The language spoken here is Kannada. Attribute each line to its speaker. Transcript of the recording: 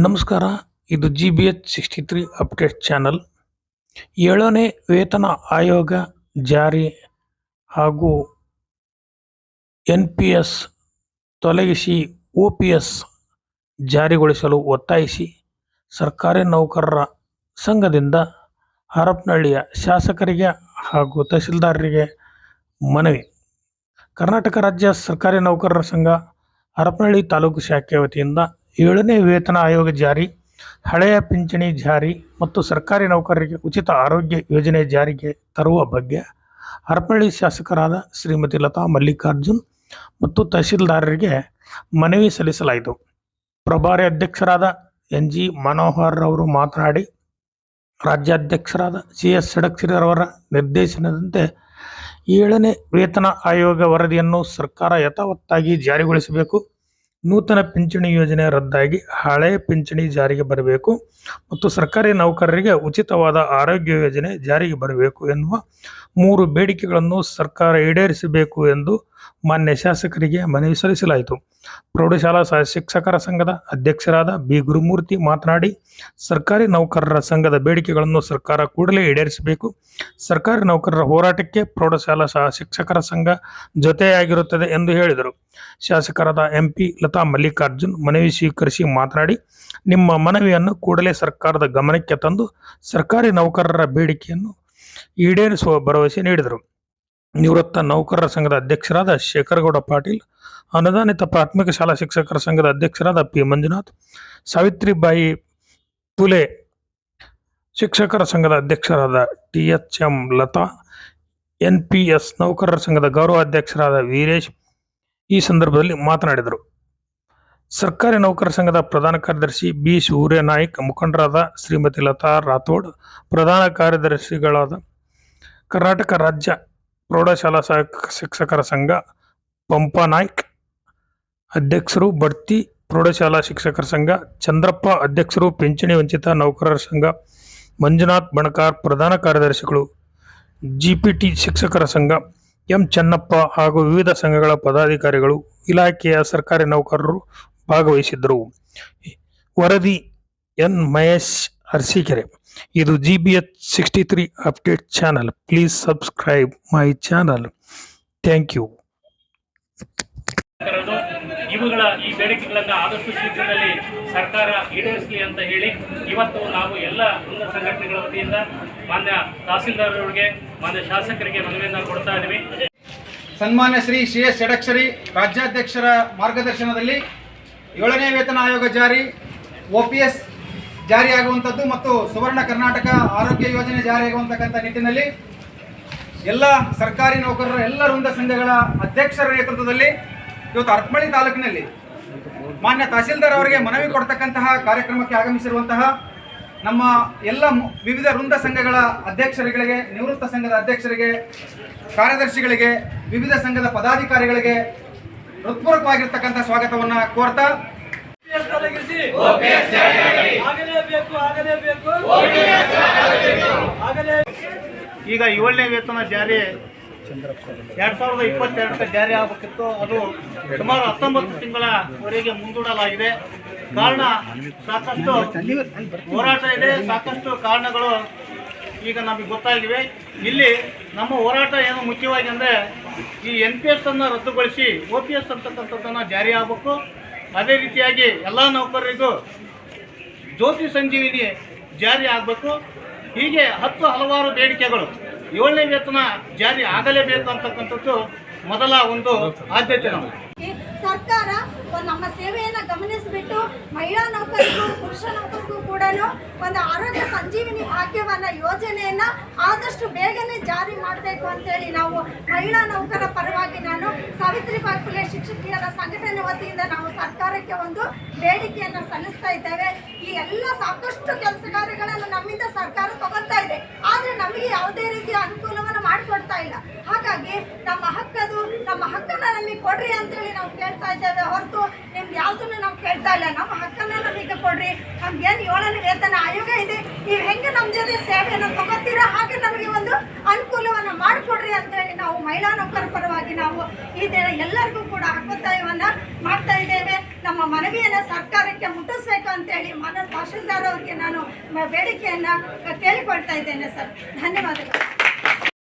Speaker 1: ನಮಸ್ಕಾರ, ಇದು G B H sixty three update channel ಏಳನೇ ವೇತನ ಆಯೋಗ ಜಾರಿ ಹಾಗೂ ಎನ್ ಪಿ ಎಸ್ ತೊಲಗಿಸಿ ಒ ಪಿ ಎಸ್ ಜಾರಿಗೊಳಿಸಲು ಒತ್ತಾಯಿಸಿ, ಸರ್ಕಾರಿ ನೌಕರರ ಸಂಘದಿಂದ ಹರಪನಹಳ್ಳಿಯ ಶಾಸಕರಿಗೆ ಹಾಗೂ ತಹಸೀಲ್ದಾರರಿಗೆ ಮನವಿ. ಕರ್ನಾಟಕ ರಾಜ್ಯ ಸರ್ಕಾರಿ ನೌಕರರ ಸಂಘ ಹರಪನಹಳ್ಳಿ ತಾಲೂಕು ಶಾಖೆ ವತಿಯಿಂದ ಏಳನೇ ವೇತನ ಆಯೋಗ ಜಾರಿ, ಹಳೆಯ ಪಿಂಚಣಿ ಜಾರಿ ಮತ್ತು ಸರ್ಕಾರಿ ನೌಕರರಿಗೆ ಉಚಿತ ಆರೋಗ್ಯ ಯೋಜನೆ ಜಾರಿಗೆ ತರುವ ಬಗ್ಗೆ ಹರಪಳ್ಳಿ ಶಾಸಕರಾದ ಶ್ರೀಮತಿ ಲತಾ ಮಲ್ಲಿಕಾರ್ಜುನ್ ಮತ್ತು ತಹಸೀಲ್ದಾರರಿಗೆ ಮನವಿ ಸಲ್ಲಿಸಲಾಯಿತು. ಪ್ರಭಾರಿ ಅಧ್ಯಕ್ಷರಾದ ಎನ್ ಜಿ ಮನೋಹರ್ ಅವರು ಮಾತನಾಡಿ, ರಾಜ್ಯಾಧ್ಯಕ್ಷರಾದ ಸಿ ಎಸ್ ಷಡಕ್ಷರವರ ನಿರ್ದೇಶನದಂತೆ ಏಳನೇ ವೇತನ ಆಯೋಗ ವರದಿಯನ್ನು ಸರ್ಕಾರ ಯಥಾವತ್ತಾಗಿ ಜಾರಿಗೊಳಿಸಬೇಕು. ನೂತನ ಪಿಂಚಣಿ ಯೋಜನೆ ರದ್ದಾಗಿ ಹಳೆ ಪಿಂಚಣಿ ಜಾರಿಗೆ ಬರಬೇಕು ಮತ್ತು ಸರ್ಕಾರಿ ನೌಕರರಿಗೆ ಉಚಿತವಾದ ಆರೋಗ್ಯ ಯೋಜನೆ ಜಾರಿಗೆ ಬರಬೇಕು ಎನ್ನುವ ಮೂರು ಬೇಡಿಕೆಗಳನ್ನು ಸರ್ಕಾರ ಈಡೇರಿಸಬೇಕು ಎಂದು ಮಾನ್ಯ ಶಾಸಕರಿಗೆ ಮನವಿ ಸಲ್ಲಿಸಲಾಯಿತು. ಪ್ರೌಢಶಾಲಾ ಸಹ ಶಿಕ್ಷಕರ ಸಂಘದ ಅಧ್ಯಕ್ಷರಾದ ಬಿ. ಗುರುಮೂರ್ತಿ ಮಾತನಾಡಿ, ಸರ್ಕಾರಿ ನೌಕರರ ಸಂಘದ ಬೇಡಿಕೆಗಳನ್ನು ಸರ್ಕಾರ ಕೂಡಲೇ ಈಡೇರಿಸಬೇಕು. ಸರ್ಕಾರಿ ನೌಕರರ ಹೋರಾಟಕ್ಕೆ ಪ್ರೌಢಶಾಲಾ ಸಹ ಶಿಕ್ಷಕರ ಸಂಘ ಜೊತೆಯಾಗಿರುತ್ತದೆ ಎಂದು ಹೇಳಿದರು. ಶಾಸಕರಾದ ಎಂಪಿ ಲತಾ ಮಲ್ಲಿಕಾರ್ಜುನ್ ಮನವಿ ಸ್ವೀಕರಿಸಿ ಮಾತನಾಡಿ, ನಿಮ್ಮ ಮನವಿಯನ್ನು ಕೂಡಲೇ ಸರ್ಕಾರದ ಗಮನಕ್ಕೆ ತಂದು ಸರ್ಕಾರಿ ನೌಕರರ ಬೇಡಿಕೆಯನ್ನು ಈಡೇರಿಸುವ ಭರವಸೆ ನೀಡಿದರು. ನಿವೃತ್ತ ನೌಕರರ ಸಂಘದ ಅಧ್ಯಕ್ಷರಾದ ಶೇಖರಗೌಡ ಪಾಟೀಲ್, ಅನುದಾನಿತ ಪ್ರಾಥಮಿಕ ಶಾಲಾ ಶಿಕ್ಷಕರ ಸಂಘದ ಅಧ್ಯಕ್ಷರಾದ ಪಿ ಮಂಜುನಾಥ್, ಸಾವಿತ್ರಿಬಾಯಿ ಪುಲೆ ಶಿಕ್ಷಕರ ಸಂಘದ ಅಧ್ಯಕ್ಷರಾದ T H M Latha, N P S ನೌಕರರ ಸಂಘದ ಗೌರವ ಅಧ್ಯಕ್ಷರಾದ ವೀರೇಶ್ ಈ ಸಂದರ್ಭದಲ್ಲಿ ಮಾತನಾಡಿದರು. ಸರ್ಕಾರಿ ನೌಕರರ ಸಂಘದ ಪ್ರಧಾನ ಕಾರ್ಯದರ್ಶಿ ಬಿ ಸೂರ್ಯನಾಯ್ಕ್, ಮುಖಂಡರಾದ ಶ್ರೀಮತಿ ಲತಾ ರಾಥೋಡ್, ಪ್ರಧಾನ ಕಾರ್ಯದರ್ಶಿಗಳಾದ ಕರ್ನಾಟಕ ರಾಜ್ಯ ಪ್ರೌಢಶಾಲಾ ಶಿಕ್ಷಕರ ಸಂಘ, ಪಂಪ ನಾಯ್ಕ್, ಅಧ್ಯಕ್ಷರು ಬಡ್ತಿ ಪ್ರೌಢಶಾಲಾ ಶಿಕ್ಷಕರ ಸಂಘ, ಚಂದ್ರಪ್ಪ ಅಧ್ಯಕ್ಷರು ಪಿಂಚಣಿ ವಂಚಿತ ನೌಕರರ ಸಂಘ, ಮಂಜುನಾಥ್ ಬಣಕಾರ್ ಪ್ರಧಾನ ಕಾರ್ಯದರ್ಶಿಗಳು, ಜಿಪಿಟಿ ಶಿಕ್ಷಕರ ಸಂಘ, ಎಂ ಚೆನ್ನಪ್ಪ ಹಾಗೂ ವಿವಿಧ ಸಂಘಗಳ ಪದಾಧಿಕಾರಿಗಳು, ಇಲಾಖೆಯ ಸರ್ಕಾರಿ ನೌಕರರು ಭಾಗವಹಿಸಿದ್ದರು. ವರದಿ ಎನ್ ಮಹೇಶ್ ಅರಸೀಕೆರೆ ಇದು G B H sixty three update channel please subscribe my channel thank you
Speaker 2: ಇವುಗಳ ಈ ಬೇಡಿಕೆಗಳನ್ನು ಆದಷ್ಟು ಶೀಘ್ರದಲ್ಲಿ ಸರ್ಕಾರ ಈಡೇರಿಸಲಿ ಅಂತ ಹೇಳಿ ಇವತ್ತು ನಾವು ಎಲ್ಲ ಒಂದು ಸಂಘಟನೆಗಳ ವತಿಯಿಂದ ಮಾನ್ಯ ತಹಸೀಲ್ದಾರ್ ಅವರಿಗೆ ಮಾನ್ಯ ಶಾಸಕರಿಗೆ ಮನವಿಯನ್ನು ಕೊಡ್ತಾ ಇದ್ದೀವಿ
Speaker 3: ಸನ್ಮಾನ್ಯ ಶ್ರೀ ಸಿ ಎಸ್ ಎಡಕ್ಷರಿ ರಾಜ್ಯಾಧ್ಯಕ್ಷರ ಮಾರ್ಗದರ್ಶನದಲ್ಲಿ ಏಳನೇ ವೇತನ ಆಯೋಗ ಜಾರಿ. ಒ ಪಿ ಎಸ್ ಜಾರಿಯಾಗುವಂಥದ್ದು ಮತ್ತು ಸುವರ್ಣ ಕರ್ನಾಟಕ ಆರೋಗ್ಯ ಯೋಜನೆ ಜಾರಿಯಾಗುವಂತಕ್ಕಂಥ ನಿಟ್ಟಿನಲ್ಲಿ ಎಲ್ಲ ಸರ್ಕಾರಿ ನೌಕರರ ಎಲ್ಲ ವೃಂದ ಸಂಘಗಳ ಅಧ್ಯಕ್ಷರ ನೇತೃತ್ವದಲ್ಲಿ ಇವತ್ತು ಅರ್ಪಮಳಿ ತಾಲೂಕಿನಲ್ಲಿ ಮಾನ್ಯ ತಹಸೀಲ್ದಾರ್ ಅವರಿಗೆ ಮನವಿ ಕೊಡ್ತಕ್ಕಂತಹ ಕಾರ್ಯಕ್ರಮಕ್ಕೆ ಆಗಮಿಸಿರುವಂತಹ ನಮ್ಮ ಎಲ್ಲ ವಿವಿಧ ವೃಂದ ಸಂಘಗಳ ಅಧ್ಯಕ್ಷರುಗಳಿಗೆ, ನಿವೃತ್ತ ಸಂಘದ ಅಧ್ಯಕ್ಷರಿಗೆ, ಕಾರ್ಯದರ್ಶಿಗಳಿಗೆ, ವಿವಿಧ ಸಂಘದ ಪದಾಧಿಕಾರಿಗಳಿಗೆ ಹೃತ್ಪೂರ್ವಕವಾಗಿರ್ತಕ್ಕಂಥ ಸ್ವಾಗತವನ್ನು ಕೋರ್ತಾ
Speaker 4: ಈಗ ಏಳನೇ ವೇತನ ಜಾರಿ ಎರಡ್ ಸಾವಿರದ ಇಪ್ಪತ್ತೆರಡಕ್ಕೆ ಜಾರಿ ಆಗಬೇಕಿತ್ತು. ಅದು ಸುಮಾರು ಹತ್ತೊಂಬತ್ತು ತಿಂಗಳವರೆಗೆ ಮುಂದೂಡಲಾಗಿದೆ. ಕಾರಣ ಸಾಕಷ್ಟು ಹೋರಾಟ ಇದೆ. ಸಾಕಷ್ಟು ಕಾರಣಗಳು ಈಗ ನಮಗೆ ಗೊತ್ತಾಗಿವೆ. ಇಲ್ಲಿ ನಮ್ಮ ಹೋರಾಟ ಏನು ಮುಖ್ಯವಾಗಿ ಅಂದರೆ ಈ ಎನ್ ಪಿ ಎಸ್ ಅನ್ನು ರದ್ದುಗೊಳಿಸಿ ಒ ಪಿ ಎಸ್ ಅಂತಕ್ಕಂಥದ್ದನ್ನು ಜಾರಿ ಆಗಬೇಕು. ಅದೇ ರೀತಿಯಾಗಿ ಎಲ್ಲ ನೌಕರರಿಗೂ ಜ್ಯೋತಿ ಸಂಜೀವಿನಿ ಜಾರಿ ಆಗಬೇಕು. ಹೀಗೆ ಹತ್ತು ಹಲವಾರು ಬೇಡಿಕೆಗಳು. ಏಳನೇ ವೇತನ ಜಾರಿ ಆಗಲೇಬೇಕು ಅಂತಕ್ಕಂಥದ್ದು ಮೊದಲ ಒಂದು ಆದ್ಯತೆ ನಮಗೆ
Speaker 5: ಸರ್ಕಾರ ನಮ್ಮ ಸೇವೆಯನ್ನು ಗಮನಿಸಿಬಿಟ್ಟು ಮಹಿಳಾ ನೌಕರಿಗೂ ಪುರುಷ ನೌಕರಿಗೂ ಕೂಡ ಒಂದು ಆರೋಗ್ಯ ಸಂಜೀವಿನಿ ಭಾಗ್ಯವನ್ನ ಯೋಜನೆಯನ್ನ ಆದಷ್ಟು ಬೇಗನೆ ಜಾರಿ ಮಾಡಬೇಕು ಅಂತೇಳಿ ನಾವು ಮಹಿಳಾ ನೌಕರ ಪರವಾಗಿ ನಾನು ಸಾವಿತ್ರಿಬಾಯಿ ಫುಲೆ ಶಿಕ್ಷಕಿಯರ ಸಂಘಟನೆ ವತಿಯಿಂದ ನಾವು ಸರ್ಕಾರಕ್ಕೆ ಒಂದು ಬೇಡಿಕೆಯನ್ನ ಸಲ್ಲಿಸ್ತಾ ಇದ್ದೇವೆ. ಈ ಎಲ್ಲ ಸಾಕಷ್ಟು ಕೆಲಸ ಕಾರ್ಯಗಳನ್ನು ನಮ್ಮಿಂದ ಸರ್ಕಾರ ತಗೊಳ್ತಾ ಇದೆ. ಆದರೆ ನಮಗೆ ಯಾವುದೇ ರೀತಿಯ ಅನುಕೂಲವನ್ನು ಮಾಡಿಕೊಡ್ತಾ ಇಲ್ಲ. ಹಾಗಾಗಿ ನಮ್ಮ ಹಕ್ಕನ್ನ ನಮಗೆ ಕೊಡ್ರಿ ಅಂತೇಳಿ ನಾವು ಕೇಳ್ತಾ ಇದ್ದೇವೆ ಹೊರತು ನಿಮ್ಗೆ ಯಾವುದನ್ನು ನಾವು ಕೇಳ್ತಾ ಇಲ್ಲ. ನಮ್ಮ ಹಕ್ಕನ್ನ ನಮಗೆ ಕೊಡ್ರಿ. ಏನು ಏಳನೇ ವೇತನ ಆಯೋಗ ಇದೆ. ನೀವು ಹೆಂಗೆ ನಮ್ಮ ಜೊತೆ ಸೇವೆಯನ್ನು ತಗೋತೀರಾ ಹಾಗೆ ನಮಗೆ ಒಂದು ಅನುಕೂಲವನ್ನು ಮಾಡಿಕೊಡ್ರಿ ಅಂತೇಳಿ ನಾವು ಮಹಿಳಾ ನೌಕರ ಪರವಾಗಿ ನಾವು ಈ ದಿನ ಎಲ್ಲರಿಗೂ ಕೂಡ ಹಕ್ಕೊತ್ತಾಯವನ್ನು ಮಾಡ್ತಾ ಇದ್ದೇವೆ. ನಮ್ಮ ಮನವಿಯನ್ನು ಸರ್ಕಾರಕ್ಕೆ ಮುಟ್ಟಿಸ್ಬೇಕು ಅಂತೇಳಿ ಮನ ತಹಶೀಲ್ದಾರ್ ಅವರಿಗೆ ನಾನು ಬೇಡಿಕೆಯನ್ನ ಕೇಳಿಕೊಳ್ತಾ ಇದ್ದೇನೆ ಸರ್. ಧನ್ಯವಾದಗಳು.